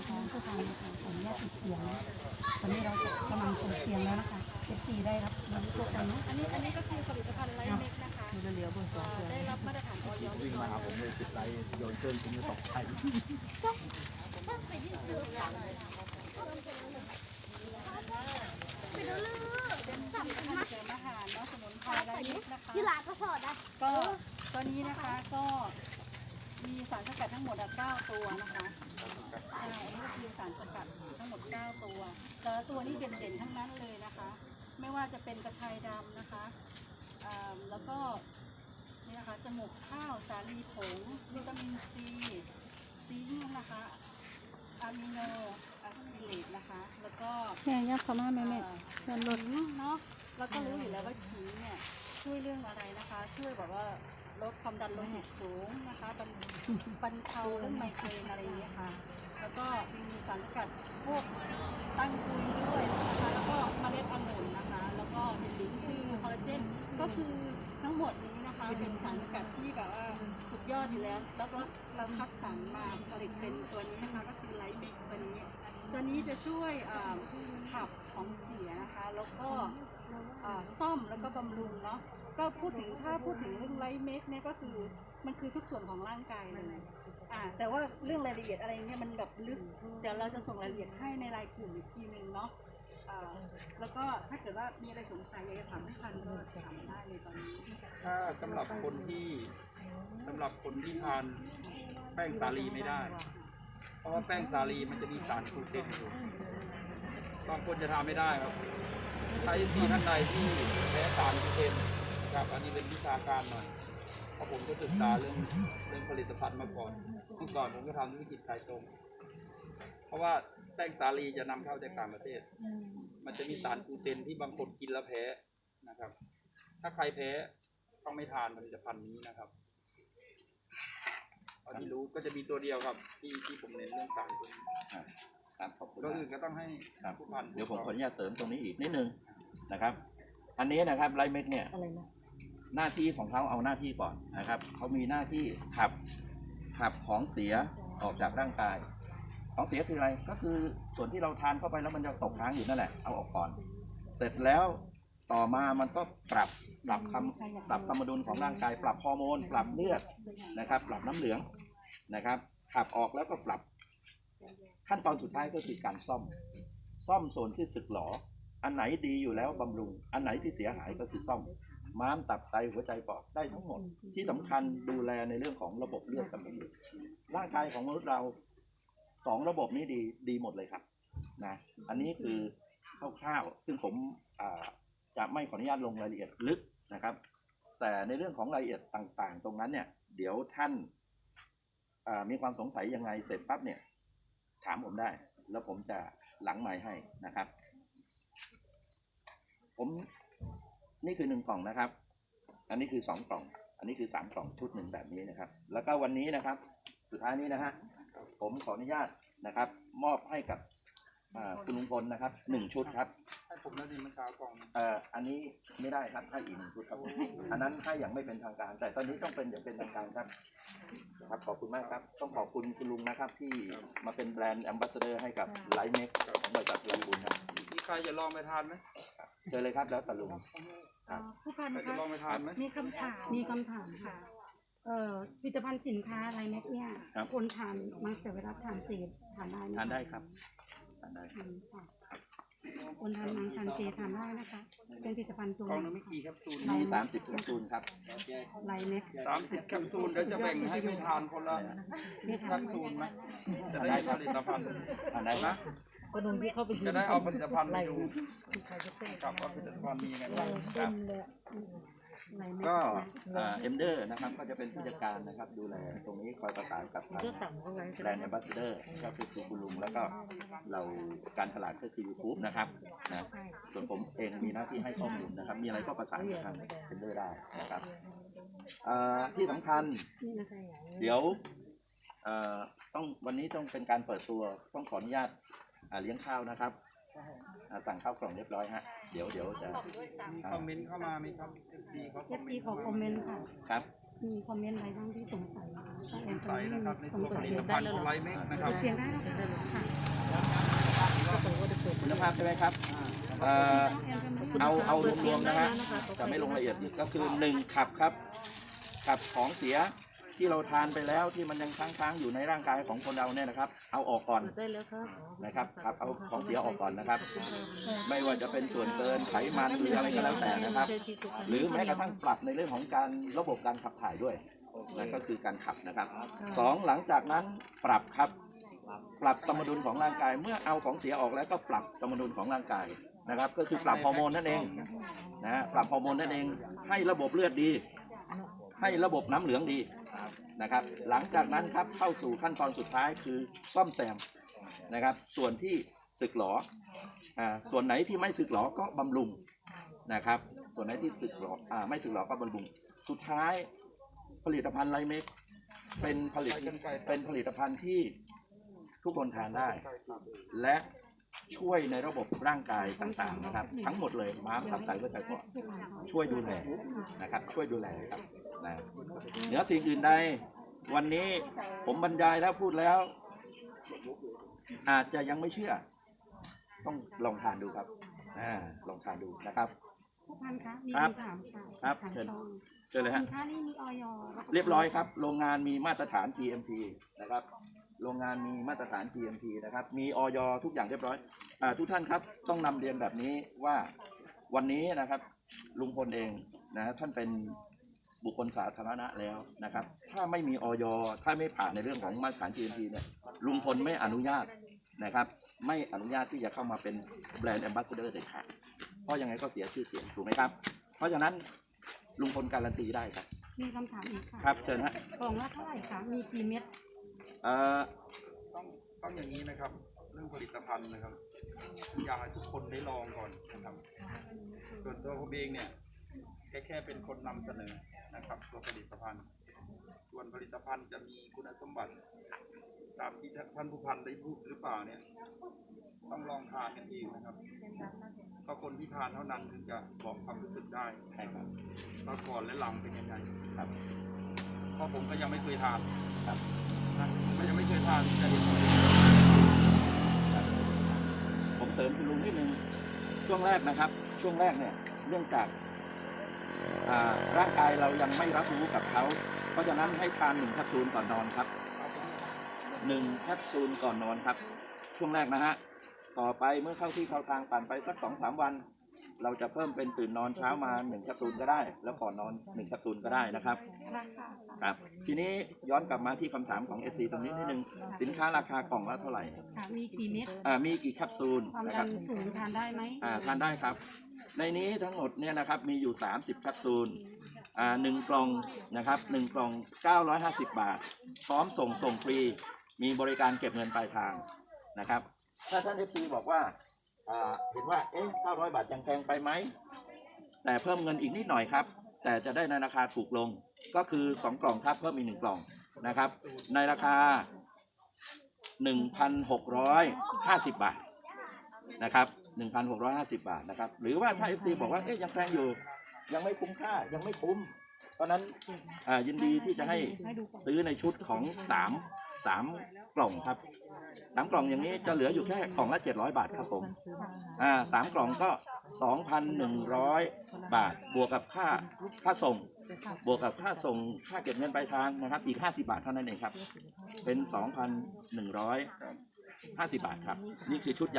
นะคะผู้ฟังนะคะขออนุญาตปิดเสียงนะตอนนี้เรากำลังเปิดเสียงแล้วนะคะ FC ได้รับรู้ตัวกันเนะอันนี้อันนี้ก็คือผลิตภัณฑ์ไลท์เม็กนะคะมันจะเหลียวบนสองเสียงได้รับมาตรฐานออยวิ่งมาหาผมเลยติดไลท์โยนเกินผมจะตกใจเป็นผลิตภัณฑ์เสริมอาหารเนาะสมุนไพรไลท์เม็กนะคะที่ร้านก็พอนะก็ตัวนี้นะคะก็ มีสารสกัดทั้งหมดอะ9ตัวนะคะอ่าอันนี้ก็คือสารสกัดทั้งหมด 9 ตัว แต่ละตัวนี้เด่นๆทั้งนั้นเลยนะคะ ไม่ว่าจะเป็นกระชายดำนะคะอ่าแล้วก็นี่นะคะจมูกข้าวสาลีผงวิตามินซีซิงค์นะคะอะมิโนอะซิเลตนะคะ แล้วก็แม่ยักษ์เขามาแม่แม่เชิญลดเนาะเราก็รู้อยู่แล้วว่าขิงเนี่ยช่วยเรื่องอะไรนะคะ ช่วยแบบว่า ลดความดันโลหิตสูงนะคะบรรบรรเทาเรื่องไมเกรนอะไรอย่างเงี้ยค่ะ แล้วก็มีสารสกัดพวกตั้งกุยด้วยนะคะแล้วก็เมล็ดองุ่นนะคะ แล้วก็เป็นลิ้นจือคอลลาเจนก็คือทั้งหมดนี้นะคะเป็นสารสกัดที่แบบว่าสุดยอดอยู่แล้ว แล้วก็เราคัดสรรมาผลิตเป็นตัวนี้นะคะก็คือไลท์เมกตัวนี้ตัวนี้จะช่วยขับของเสียนะคะ แล้วก็ ซ่อมแล้วก็บำรุงเนาะก็พูดถึงถ้าพูดถึงเรื่องไลท์เมคเนี่ยก็คือมันคือทุกส่วนของร่างกายเลยอ่าแต่ว่าเรื่องรายละเอียดอะไรเนี่ยมันแบบลึกเดี๋ยวเราจะส่งรายละเอียดให้ในรายกลุ่มอีกทีหนึ่งเนาะอ่าแล้วก็ถ้าเกิดว่ามีอะไรสงสัยอยากจะถามพี่พันก็ถามได้เลยตอนนี้ถ้าสำหรับคนที่สำหรับคนที่ทานแป้งสาลีไม่ได้ เพราะว่าแป้งสาลีมันจะมีสารกลูเตนอยู่บางคนจะทานไม่ได้ครับ ถ้าที่ท่านใดที่แพ้สารกูเตนครับอันนี้เป็นวิชาการหน่อยเพราะผมก็ศึกษาเรื่องเรื่องผลิตภัณฑ์มาก่อนเมื่อก่อนผมก็ทำธุรกิจขายตรง เพราะว่าแป้งสาลีจะนำเข้าจากต่างประเทศ มันจะมีสารกลูเตนที่บางคนกินแล้วแพ้นะครับ ถ้าใครแพ้ต้องไม่ทานผลิตภัณฑ์นี้นะครับเท่าที่รู้ก็จะมีตัวเดียวครับ ที่ที่ผมเน้นเรื่องสารตัวนี้ ครับครับขอบคุณตัวมาก อื่นก็ต้องให้ครับ ผู้พันเดี๋ยวผมขออนุญาตเสริมตรงนี้อีกนิดนึงนะครับ อันนี้นะครับไลท์เม็กเนี่ยอะไรนะหน้าที่ของเขาเอาหน้าที่ก่อนนะครับเขามีหน้าที่ขับขับของเสียออกจากร่างกาย ของเสียคืออะไรก็คือส่วนที่เราทานเข้าไปแล้วมันจะตกค้างอยู่นั่นแหละเอาออกก่อน เสร็จแล้วต่อมามันก็ปรับปรับคำปรับสมดุลของร่างกาย ปรับฮอร์โมน ปรับเลือดนะครับ ปรับน้ำเหลืองนะครับ ขับออกแล้วก็ปรับ ขั้นตอนสุดท้ายก็คือการซ่อม ซ่อมส่วนที่สึกหรอ อันไหนดีอยู่แล้วบำรุง อันไหนที่เสียหายก็คือซ่อม ม้ามตับไตหัวใจปอดได้ทั้งหมด ที่สำคัญดูแลในเรื่องของระบบเลือดกับน้ำเหลืองร่างกายของมนุษย์เราสองระบบนี้ดีดีหมดเลยครับนะอันนี้คือคร่าวๆซึ่งผมจะไม่ขออนุญาตลงรายละเอียดลึกนะครับ แต่ในเรื่องของรายละเอียดต่างๆ ตรงนั้นเนี่ย เดี๋ยวท่านมีความสงสัยยังไงเสร็จปั๊บเนี่ย ถามผมได้ แล้วผมจะหลังไม้ให้นะครับ ผมนี่คือหนึ่งกล่องนะครับ อันนี้คือสองกล่อง อันนี้คือสามกล่องชุดหนึ่งแบบนี้นะครับ แล้วก็วันนี้นะครับ สุดท้ายนี้นะฮะผมขออนุญาตนะครับ มอบให้กับ อ่าคุณลุงพลนะครับหนึ่งชุดครับ ให้ผมแล้วดีเมื่อเช้ากล่องเอ่ออันนี้ไม่ได้ครับให้อีกหนึ่งชุดครับอันนั้นให้อย่างไม่เป็นทางการ แต่ตอนนี้ต้องเป็นอย่างเป็นทางการครับครับ ขอบคุณมากครับ ต้องขอบคุณคุณลุงนะครับ ที่มาเป็นแบรนด์แอมบาสเดอร์ให้กับไลท์เมคของบริษัทลำบุญครับมีใครจะลองไปทานไหมเจอเลยครับแล้วแต่ลุง ครับผู้พันใครจะคะลองไปทานไหมมีคำถามมีคำถามค่ะ เอ่อผลิตภัณฑ์สินค้าอะไรแม็กเนี่ยครับคนทานมังสวิรัตทานเจทานได้หมทานได้ครับทาน ได้อืมค่ะคนทานมังทานเจทานได้นะคะเป็นผลิตภัณฑ์ตัวกล่องหนึงไม่กี่แคปซูลมีสามสิบแคปซูลครับไลน์แม็กสามสิบแคปซูลเดี๋ยวจะแบ่งให้ไม่ทานคนละที่แคทานปซูลไหมจะได้ผลิตภัณฑ์ทานได้นะพนมที่เข้าไปจะได้เอาผลิตภัณฑ์ไปดูกับว่าผลิตภัณฑ์มีไงบ้างครับไลน์แม็ กก็นะเอ็มเดอร์นะครับก็จะเป็นผู้จัดการนะครับ ดูแลตรงนี้คอยประสานกับทางก็ต่ำเข้าไว้แบรนด์แอมบาสเดอร์ก็คือตัวคุณลุงแล้วก็เราการตลาดก็คือ YouTube นะครับนะส่วนผมเองมีหน้าที่ให้ข้อมูลนะครับ มีอะไรก็ประสานกับทางเอ็มเดอร์ได้นะครับเอ่อที่สำคัญนี่นะคะเดี๋ยวเอ่อต้องวันนี้ต้องเป็นการเปิดตัวต้องขออนุญาตอ่าเลี้ยงข้าวนะครับ อ่าสั่งข้าวกล่องเรียบร้อยฮะ เดี๋ยวเดี๋ยวจะมีคอมเมนต์เข้ามาไหมครับ FC เขาคเออมฟเมซีนต์ขอคอมเมนต์ค่ะ ครับ มีคอมเมนต์อะไรบ้างที่สงสัยคะถ้าแอสนงสัยนะครับในสตังวผสัยลิตภัณฑ์ของไลท์เมกนะครับเสียงได้แล้วค่ะภาพใช่ไหมครับเอ่อ เอาเอารวมๆนะฮะจะไม่ลงละเอียดก็คือหนึ่งขับครับ ขับของเสีย ที่เราทานไปแล้วที่มันยังค้างๆอยู่ในร่างกายของคนเราเนี่ยนะครับ เอาออกก่อนได้แล้วครับนะครับครับเอาของเสียออกก่อนนะครับ ไม่ว่าจะเป็นส่วนเกินไขมันหรืออะไรก็แล้วแต่นะครับ หรือแม้กระทั่งปรับในเรื่องของการระบบการขับถ่ายด้วยนั่นก็คือการขับนะครับสองหลังจากนั้นปรับครับ ปรับสมดุลของร่างกายเมื่อเอาของเสียออกแล้วก็ปรับสมดุลของร่างกายนะครับ ก็คือปรับฮอร์โมนนั่นเองนะฮะปรับฮอร์โมนนั่นเองให้ระบบเลือดดี ให้ระบบน้ำเหลืองดี นะครับ หลังจากนั้นครับเข้าสู่ขั้นตอนสุดท้ายคือซ่อมแซมนะครับ ส่วนที่สึกหรออ่าส่วนไหนที่ไม่สึกหรอก็บำรุงนะครับ ส่วนไหนที่สึกหรออ่าไม่สึกหรอก็บำรุง สุดท้ายผลิตภัณฑ์ไลเมกเป็นผลิตเป็นผลิตภัณฑ์ที่ทุกคนทานได้ และช่วยในระบบร่างกายต่างๆนะครับ ทั้งหมดเลยม้ามตับไตหัวใจปอดช่วยดูแลนะครับ ช่วยดูแลครับ นะเหนือสิ่งอื่นใด วันนี้ผมบรรยายแล้วพูดแล้ว อาจจะยังไม่เชื่อ ต้องลองทานดูครับอ่าลองทานดูนะครับผู้พันคะมีครับคำถามค่ะครับถามเชิญตรงเชิญเลยสิฮะนค้านี้มีออยเรียบร้อยครับ โรงงานมีมาตรฐาน GMP นะครับ โรงงานมีมาตรฐาน GMP นะครับ มีออยทุกอย่างเรียบร้อยอาทุกท่านครับต้องนำเรียนแบบนี้ว่าวันนี้นะครับ ลุงพลเองนะท่านเป็น บุคคลสาธารณะแล้วนะครับ ถ้าไม่มีออยถ้าไม่ผ่านในเรื่องของมาตรฐาน GMP เนี่ยลุงพลไม่อนุญาตนะครับ ไม่อนุญาตที่จะเข้ามาเป็นแบรนด์แอมบาสเดอร์เด็ดขาดเพราะยังไงก็เสียชื่อเสียงถูกไหมครับ เพราะฉะนั้นลุงพลการันตีได้ครับ มีคำถามอีกค่ะครับเชิญฮะกล่องละเท่าไหร่คะ มีกี่เม็ดเอ่อต้องต้องอย่างนี้นะครับ เรื่องผลิตภัณฑ์นะครับอยากให้ทุกคนได้ลองก่อนนะครับส่วนตัวผมเองเนี่ย แค่แค่เป็นคนนำเสนอนะครับตัวผลิตภัณฑ์ ส่วนผลิตภัณฑ์จะมีคุณสมบัติ ตามที่ท่านผู้พันได้พูดหรือเปล่าเนี่ย ต้องลองทานกันเองนะครับก็คนที่ทานเท่านั้นถึงจะบอกความรู้สึกได้ใช่ครับว่าก่อนและหลังเป็นยังไงครับเพราะผมก็ยังไม่เคยทานครับนะผมก็ยังไม่เคยทานจะเห็นผลผมเสริมคุณลุงนิดนึงช่วงแรกนะครับ ช่วงแรกเนี่ยเนื่องจาก ร่างกายเรายังไม่รับรู้กับเขา เพราะฉะนั้นให้ทานหนึ่งแคปซูลก่อนนอนครับหนึ่งแคปซูลก่อนนอนครับ ช่วงแรกนะฮะ ต่อไปเมื่อเข้าที่เข้าทางผ่านไปสักสองสามวัน เราจะเพิ่มเป็นตื่นนอนเช้ามาหนึ่งแคปซูลก็ได้ แล้วก่อนนอนหนึ่งแคปซูลก็ได้นะครับราคาค่ะครับ ทีนี้ย้อนกลับมาที่คำถามของ FC ตรงนี้นิดนึง สินค้าราคากล่องละเท่าไหร่ค่ะมีกี่เม็ดอ่ามีกี่แคปซูลความนะคดัรับนสูงทานได้ไหมอ่าทานได้ครับ ในนี้ทั้งหมดเนี่ยนะครับมีอยู่ 30แคปซูลอ่าหนึ่งกล่องนะครับหนึ่งกล่อง 950 บาท พร้อมส่งส่งฟรีมีบริการเก็บเงินปลายทางนะครับ ถ้าท่าน FC บอกว่าอ่า เห็นว่าเอ๊ะ900 บาทยังแพงไปไหม แต่เพิ่มเงินอีกนิดหน่อยครับ แต่จะได้ในราคาถูกลงก็คือ 2 กล่องครับเพิ่มอีกหนึ่งกล่องนะครับ ในราคา 1,650 บาทนะครับ 1,650 บาทนะครับ หรือว่าถ้า FC บอกว่าเอ๊ยยังแพงอยู่ยังไม่คุ้มค่ายังไม่คุ้ม เพราะนั้นอ่ายินดีที่จะให้ซื้อในชุดของ 3 3กล่องครับสามกล่องอย่างนี้จะเหลืออยู่แค่กล่องละ700บาทครับผมอ่าสามกล่องก็2,100บาท บวกกับค่าค่าส่ง บวกกับค่าส่งค่าเก็บเงินปลายทางนะครับอีก50บาทเท่านั้นเองครับ เป็น2,150บาทครับ นี่คือชุดใหญ่